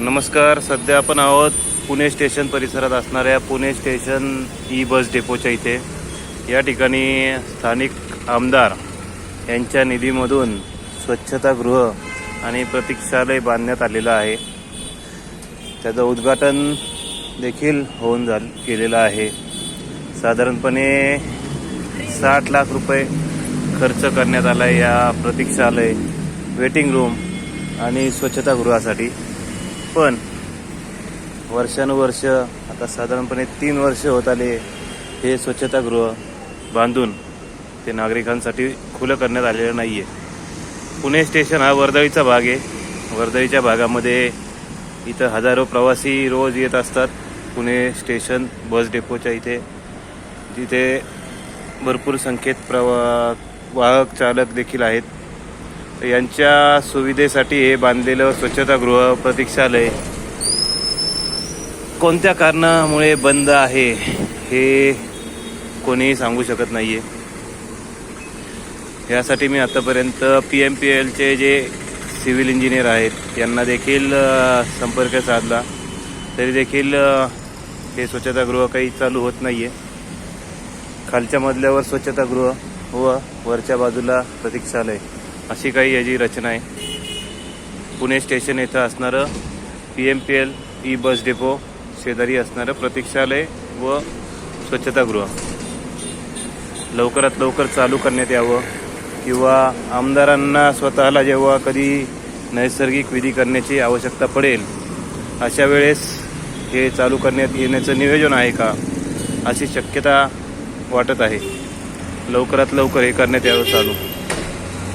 नमस्कार सध्या आपण आहोत पुणे स्टेशन परिसरात असणाऱ्या पुणे स्टेशन ई बस डेपोच्या इथे. या ठिकाणी स्थानिक आमदार यांच्या निधीमधून स्वच्छतागृह आणि प्रतीक्षालय बांधण्यात आलेलं आहे. त्याचं उद्घाटन देखील होऊन झाल केलेलं आहे. साधारणपणे साठ लाख रुपये खर्च करण्यात आला आहे या प्रतीक्षालय वेटिंग रूम आणि स्वच्छतागृहासाठी. पण वर्षानुवर्ष आता साधारणपणे तीन वर्ष होत आले हे स्वच्छतागृह बांधून ते नागरिकांसाठी खुलं करण्यात आलेलं नाही आहे पुणे स्टेशन हा वर्दळीचा भाग आहे. वर्दळीच्या भागामध्ये इथं हजारो प्रवासी रोज येत असतात. पुणे स्टेशन बस डेपोच्या इथे तिथे भरपूर संख्येत प्रवा वाहक चालक देखील आहेत. यांच्या सुविधेसाठी हे बांधलेलं स्वच्छतागृह प्रतीक्षालय कोणत्या कारणामुळे बंद आहे हे कोणीही सांगू शकत नाही आहे यासाठी मी आतापर्यंत पी एम पी एलचे जे सिव्हिल इंजिनियर आहेत यांना देखील संपर्क साधला. तरी देखील हे स्वच्छतागृह काही चालू होत नाही आहे खालच्या मजल्यावर स्वच्छतागृह व वरच्या बाजूला प्रतीक्षालय. अशी काही याची रचना आहे. पुणे स्टेशन येथं असणारं P M P L E bus depot शेजारी असणारं प्रतीक्षालय व स्वच्छतागृह. लवकरात लवकर चालू करण्यात यावं किंवा आमदारांना स्वतःला जेव्हा कधी नैसर्गिक विधी करण्याची आवश्यकता पडेल अशा वेळेस हे चालू करण्यात येण्याचं नियोजन आहे का अशी शक्यता वाटत आहे. लवकरात लवकर हे करण्यात यावं चालू.